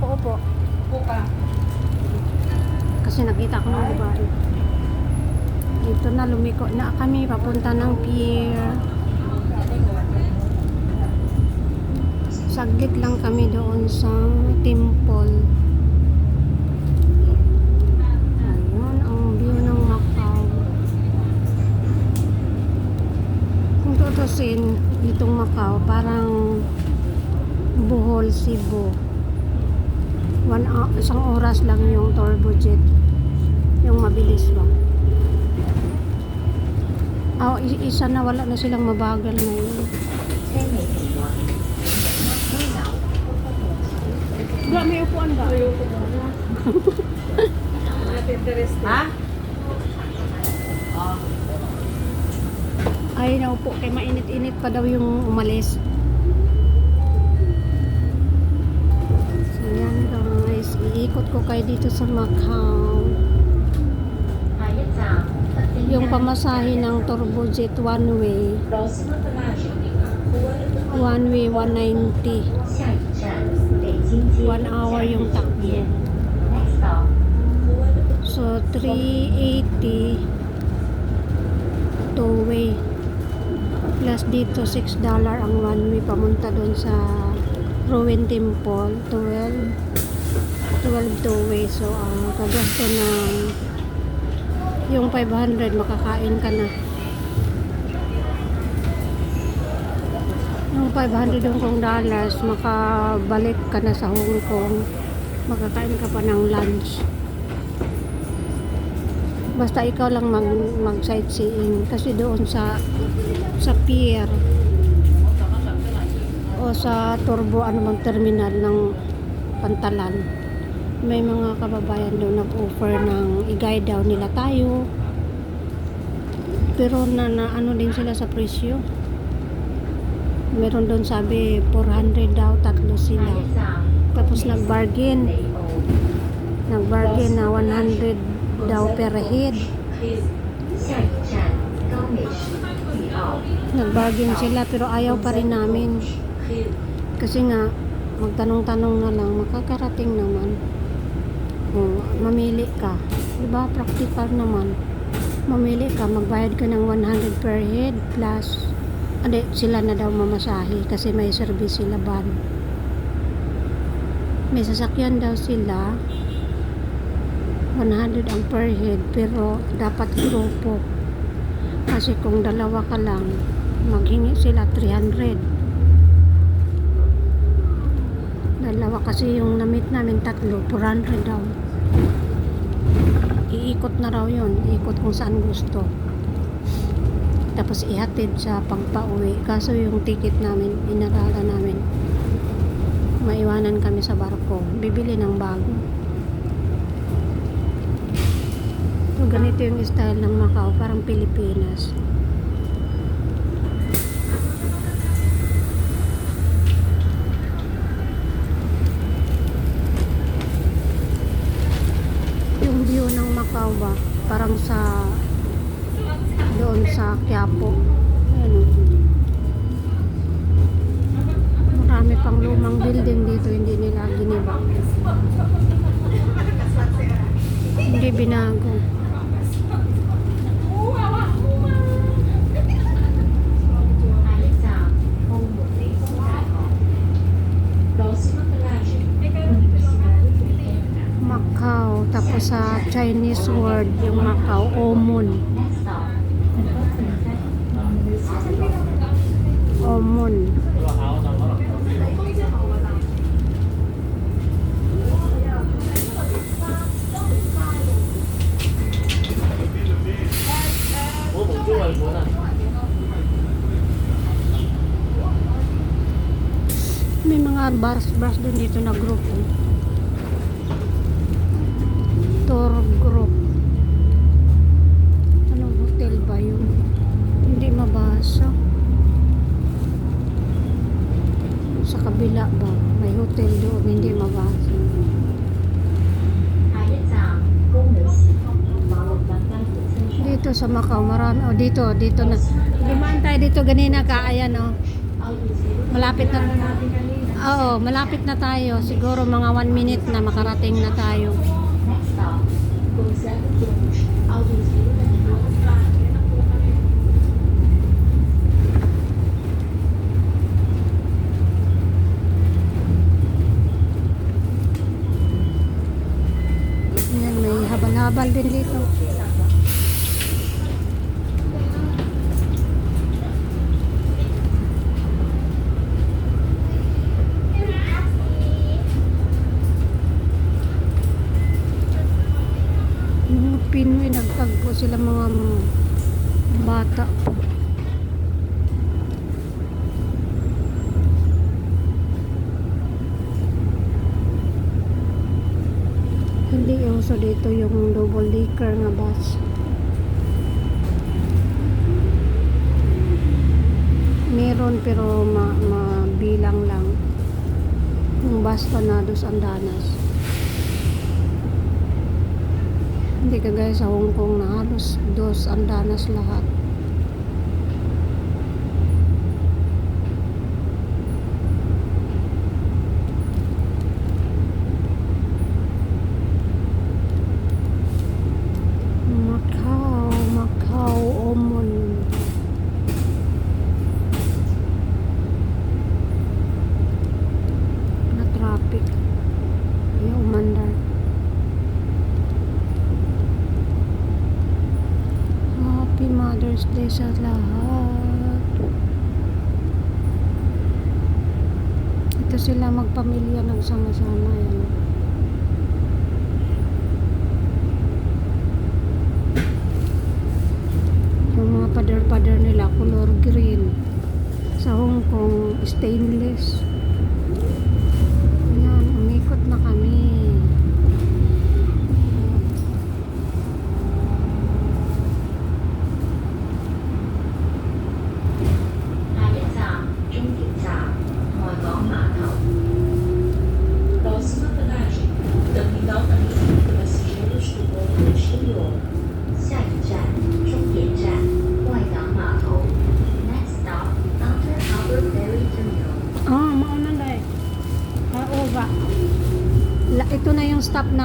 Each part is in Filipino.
ako upo. Upo ka. Kasi nakita ko ng babae. Dito na lumiko na kami papunta ng pier. Saglit lang kami doon sa temple. Ayun, ang view ng Macau. Kung tutusin, itong Macau, parang Bohol, Cebu. One, hou- isang oras lang yung turbo jet. Yung mabilis ba? Oh, isa na wala na silang mabagal ngayon. Wala, may upuan ba? Muna. Not interested. Ha? Ay, naupo kay mainit-init pa daw yung umalis. Kayo dito sa Macau. Yung pamasahe ng turbo jet one way. One way, 190. One hour yung takbo. So, 380 two way. Plus dito, 6 dollar ang one way pamunta doon sa Ruin Temple. 12 12 two way. So, ang kagasto ng yung 500 makakain ka na. Yung 500 Hong Kong dollars, makabalik ka na sa Hong Kong. Makakain ka pa ng lunch. Basta ikaw lang mag, mag sightseeing kasi doon sa sa pier o sa turbo ano bang terminal ng Pantalan may mga kababayan doon nag-offer ng i-guide daw nila tayo. Pero na, na ano din sila sa presyo. Meron doon sabi 400 daw tatlo sila. Tapos nag-bargain. Nag-bargain na 100 daw per head. Nag-bargain sila pero ayaw pa rin namin. Kasi nga magtanong-tanong na lang makakarating naman o, mamili ka. Diba practical naman. Mamili ka magbayad ka ng 100 per head plus ade, sila na daw mamasahe kasi may service sila van. May sasakyan daw sila 100 ang per head pero dapat grupo. Kasi kung dalawa ka lang maghingi sila 300 dalawa kasi yung namit namin tatlo 400 daw. Iikot na raw yon iikot kung saan gusto. Tapos ihatid sa pagpauwi. Kaso yung ticket namin inarala namin. Maiwanan kami sa barko. Bibili ng bago. So ganito yung style ng Macau parang Pilipinas yung view Macau ba? Parang sa doon sa Quiapo. Ayan o. marami pang lumang building dito hindi nila giniba. Hindi binago Macau tapos sa Chinese word yung Macau Omon Omon may mga bars bars din dito na grupo tour group anong hotel ba yun hindi mabasa sa kabila ba may hotel doon hindi mabasa dito sa Macau marami oh dito dito na dumaan tayo dito ganina ka ayan oh malapit na Oo, malapit na tayo. Siguro mga 1 minute na makarating na tayo. Yan, may habal-habal din dito. Mga Pinoy, nagtagpo sila mga bata. Hindi uso dito yung double decker na bus. Meron pero ma mabilang lang. Yung bus Panados Andanas. Hindi kagaya sa Hong Kong na halos dos Andanas lahat. Macau, Macau, Omon. Na traffic. Ay, umandar. Happy Mother's Day sa lahat. Ito sila magpamilya nagsama-sama yan. Yung mga pader-pader nila, color green. Sa Hong Kong, stainless.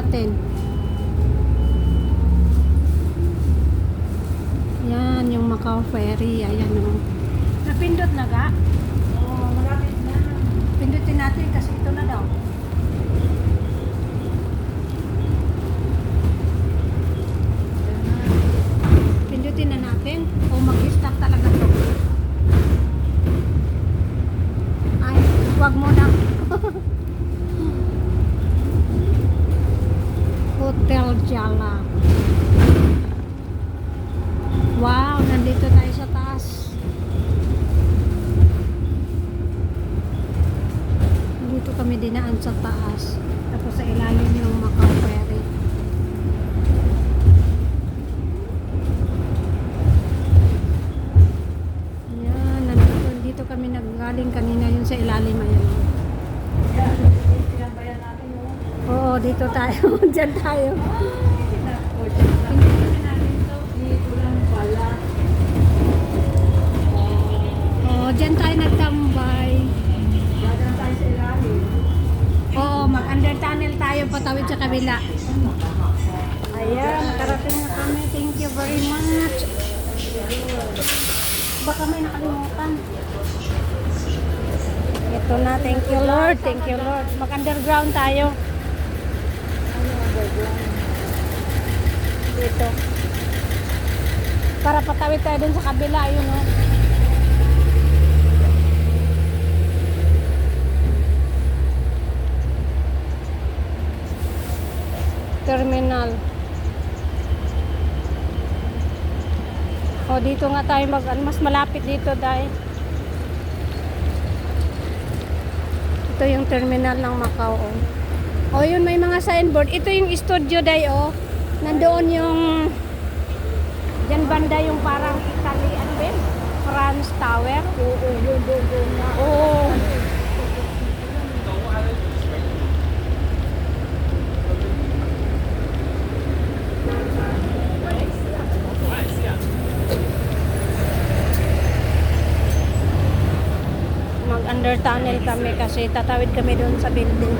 Natin. Yan, yung Macau Ferry. Ayan o. Napindot na ga? Oo, malapit na. Pindutin natin kasi ito na daw. Pindutin na natin o mag-stop talaga to. Ay, wag mo na. Hotel Jala. Wow, nandito tayo sa taas. Dito kami dinaan sa taas. Tapos sa ilalim yung Macau Ferry. Yan, nandito dito kami naggaling kanina yun sa ilalim ayan. Yan, pinabayan natin mo. Oo, dito tayo. Diyan tayo. Oo, diyan tayo nagtambay. Diyan sa ilalim. Oo, mag-under tunnel tayo patawid sa kabila. Ayan, nakarating na kami. Thank you very much. Baka may nakalimutan. Ito na, thank you Lord, thank you Lord. Mag-underground tayo. Dito. Para patawid tayo dun sa kabila, yun o. Terminal. O, dito nga tayo mag, ano, mas malapit dito dahil. Ito yung terminal ng Macau. O, o yun may mga signboard. Ito yung studio dahil o. Nandoon yung Diyan banda yung parang Italy, ano ba? France Tower. Oo, yun, doon, doon. Oo. mag Under tunnel kami kasi tatawid kami doon sa building.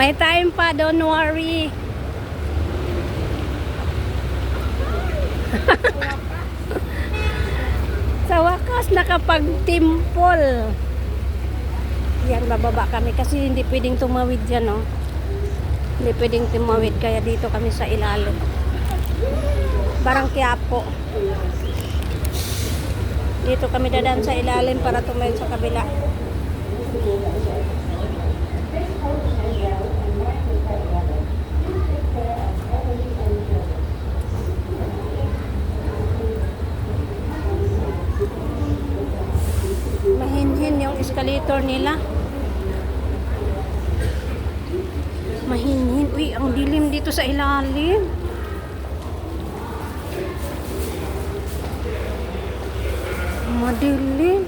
May time pa, don't worry. Sa wakas, nakapag-timple. Yan, bababa kami kasi hindi pwedeng tumawid dyan, no? Hindi pwedeng tumawid, kaya dito kami sa ilalim. Barang Quiapo. Dito kami dadaan sa ilalim para tumawid sa kabila. Mahinhin yung escalator nila. Mahinhin. Uy, ang dilim dito sa ilalim. Madilim.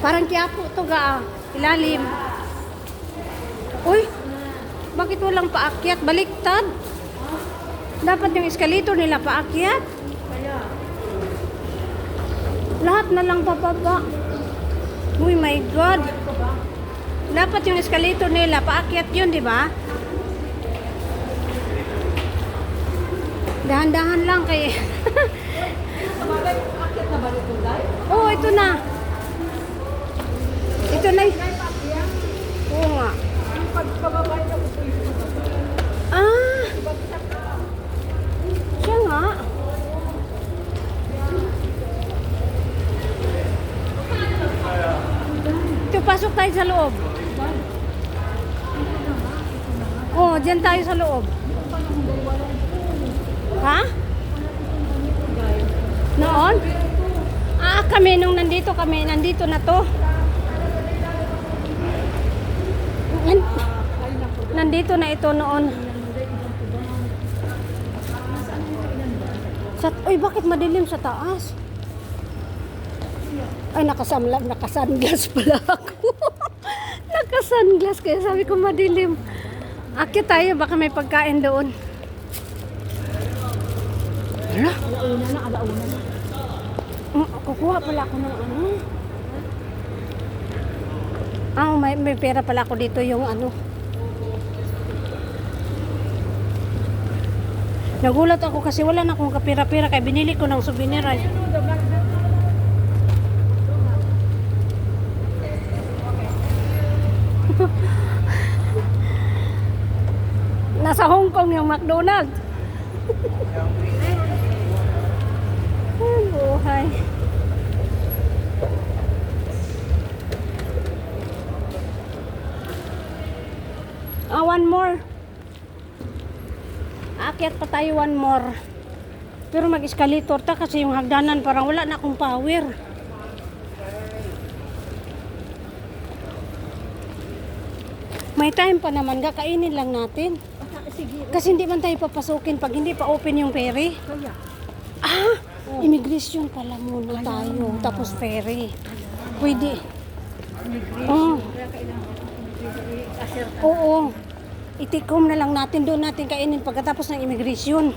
Parang kiyapo to ga. Ilalim. Bakit walang paakyat? Baliktad. Dapat yung escalator nila paakyat. Lahat na lang pababa. Uy, my God. Dapat yung escalator nila paakyat yun, di ba? Dahan-dahan lang kay... Ba ito, na. Ito na. Oo nga. Yung pagpababa niya ko po yung Ah! Siya nga. Ito, pasok tayo sa loob. Oo, oh, dyan tayo sa loob. Ha? Noon? Ah, kami nung nandito kami, nandito na to. Nan- nandito na ito noon. Sa, uy, bakit madilim sa taas? Ay, nakasamla, nakasunglass pala ako. nakasunglass, kaya sabi ko madilim. Akit tayo, baka may pagkain doon. Hala? Alauna na, alauna na. Kukuha pala ako ng ano. Ah, may, may pera pala ako dito yung ano. Nagulat ako kasi wala na akong kapira-pira kaya binili ko ng souvenir ay. Nasa Hong Kong yung McDonald's. Ay, buhay. Ah, one more. Aakyat pa tayo one more. Pero mag-escalator ta kasi yung hagdanan parang wala na akong power. May time pa naman, kakainin lang natin. Sige, Kasi hindi man tayo papasukin pag hindi pa open yung ferry. kaya. Ah, immigration pala muna tayo. Tapos ferry. Pwede. Oh, Kaya kailangan i-assert. oo. Itikom na lang natin doon natin kainin pagkatapos ng immigration.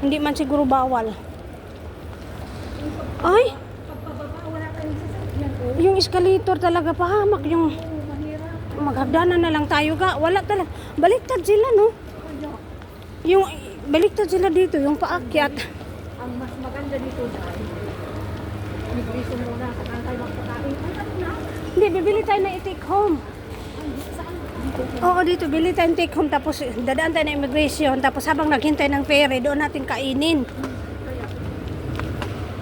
Hindi man siguro bawal. Ay. Oh, yung escalator talaga pahamak yung. Maghagdanan na lang tayo ga. Wala talaga. Baliktad sila no. Yung baliktad sila dito, yung paakyat. ang mas maganda dito dahil immigration muna, saka tayo magpakain. Ano? Hindi, bibili tayo na i-take home. Oo, dito. Bili tayong take home. Tapos dadaan tayo ng immigration. Tapos habang naghintay ng ferry, doon natin kainin.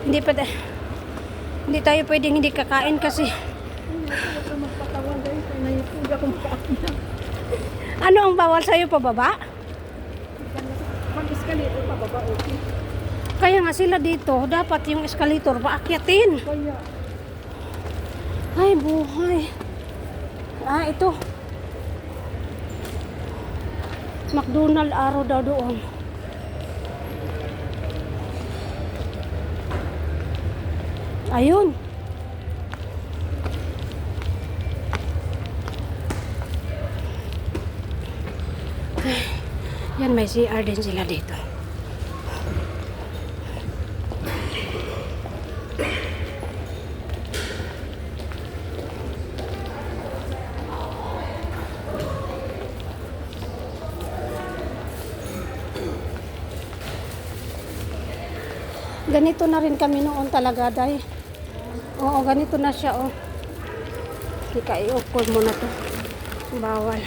Hindi pa hindi tayo pwedeng hindi kakain kasi huwag ka magpatawan dahil naipuga kung paano ano ang bawal sa'yo pababa? Mag-escalator pa baba, okay. Kaya nga sila dito, dapat yung escalator paakyatin. Kaya, Ay, buhay. Ah, ito. McDonald araw daw doon. Ayun. Yan, may CR din sila dito. Ganito na rin kami noon talaga, day. Oo, ganito na siya, oh. Ika, i-upload mo na to. Bawal.